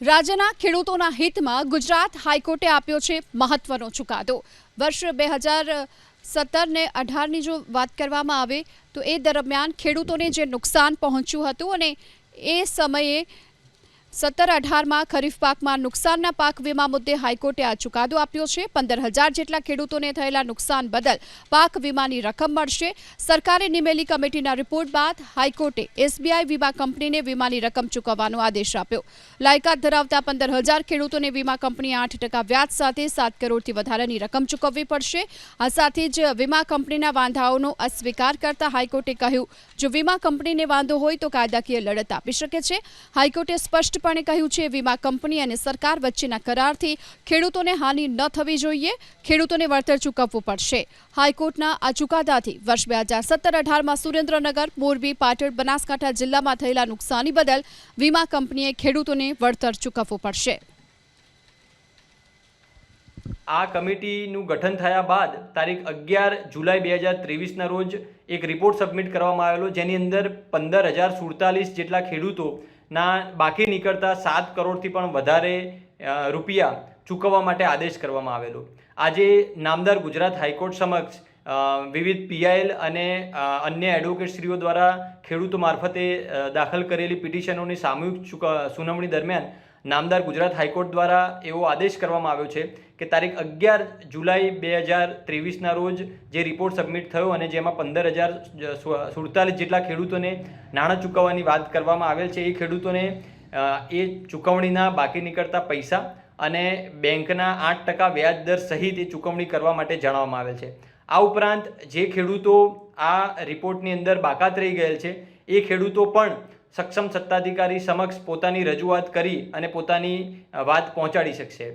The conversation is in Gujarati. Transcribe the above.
રાજ્યના ખેડૂતોના હિતમાં ગુજરાત હાઈકોર્ટે આપ્યો છે મહત્વનો ચુકાદો. વર્ષ બે હજાર સત્તરને અઢારની જો વાત કરવામાં આવે, તો એ દરમિયાન ખેડૂતોને જે નુકસાન પહોંચ્યું હતું અને એ સમયે સત્તર અઢારમાં ખરીફ પાકમાં નુકસાનના પાક વીમા મુદ્દે હાઈકોર્ટે આ ચુકાદો આપ્યો છે. પંદર હજાર જેટલા ખેડૂતોને થયેલા નુકસાન બદલ પાક વીમાની રકમ મળશે. સરકારે નિમેલી કમિટીના રિપોર્ટ બાદ હાઈકોર્ટે એસબીઆઈ વીમા કંપનીને વીમાની રકમ ચૂકવવાનો આદેશ આપ્યો. લાયકાત ધરાવતા પંદર હજાર ખેડૂતોને વીમા કંપનીએ આઠ વ્યાજ સાથે સાત કરોડથી વધારાની રકમ ચૂકવવી પડશે. આ સાથે જ વીમા કંપનીના વાંધાઓનો અસ્વીકાર કરતા હાઈકોર્ટે કહ્યું, જો વીમા કંપનીને વાંધો હોય તો કાયદાકીય લડત આપી શકે છે. હાઈકોર્ટે સ્પષ્ટપણે કહ્યું છે, વીમા કંપની અને સરકાર વચ્ચેના કરારથી ખેડૂતોને હાનિ ન થવી જોઈએ. ખેડૂતોને વળતર ચૂકવવું પડશે. હાઈકોર્ટના આ ચુકાદાથી વર્ષ બે હજાર સત્તર અઢારમાં સુરેન્દ્રનગર, મોરબી, પાટણ, બનાસકાંઠા જિલ્લામાં થયેલા નુકસાની બદલ વીમા કંપનીએ ખેડૂતોને વળતર ચૂકવવું પડશે. આ કમિટીનું ગઠન થયા બાદ તારીખ અગિયાર જુલાઈ બે હજાર ત્રેવીસના રોજ એક રિપોર્ટ સબમિટ કરવામાં આવેલો, જેની અંદર પંદર હજાર સુડતાલીસ જેટલા ખેડૂતોના બાકી નીકળતા સાત કરોડથી પણ વધારે રૂપિયા ચૂકવવા માટે આદેશ કરવામાં આવેલો. આજે નામદાર ગુજરાત હાઈકોર્ટ સમક્ષ વિવિધ પીઆઈએલ અને અન્ય એડવોકેટશ્રીઓ દ્વારા ખેડૂતો મારફતે દાખલ કરેલી પિટિશનોની સામૂહિક સુનાવણી દરમિયાન નામદાર ગુજરાત હાઈકોર્ટ દ્વારા એવો આદેશ કરવામાં આવ્યો છે કે તારીખ અગિયાર જુલાઈ બે હજાર ત્રેવીસના રોજ જે રિપોર્ટ સબમિટ થયો અને જેમાં પંદર હજાર સુડતાલીસ જેટલા ખેડૂતોને નાણાં ચૂકવવાની વાત કરવામાં આવેલ છે, એ ખેડૂતોને એ ચૂકવણીના બાકી નીકળતા પૈસા અને બેંકના આઠ ટકા વ્યાજ દર સહિત એ ચૂકવણી કરવા માટે જણાવવામાં આવેલ છે. આ ઉપરાંત જે ખેડૂતો આ રિપોર્ટની અંદર બાકાત રહી ગયેલ છે, એ ખેડૂતો પણ સક્ષમ સત્તાધિકારી સમક્ષ પોતાની રજૂઆત કરી અને પોતાની વાત પહોંચાડી શકશે.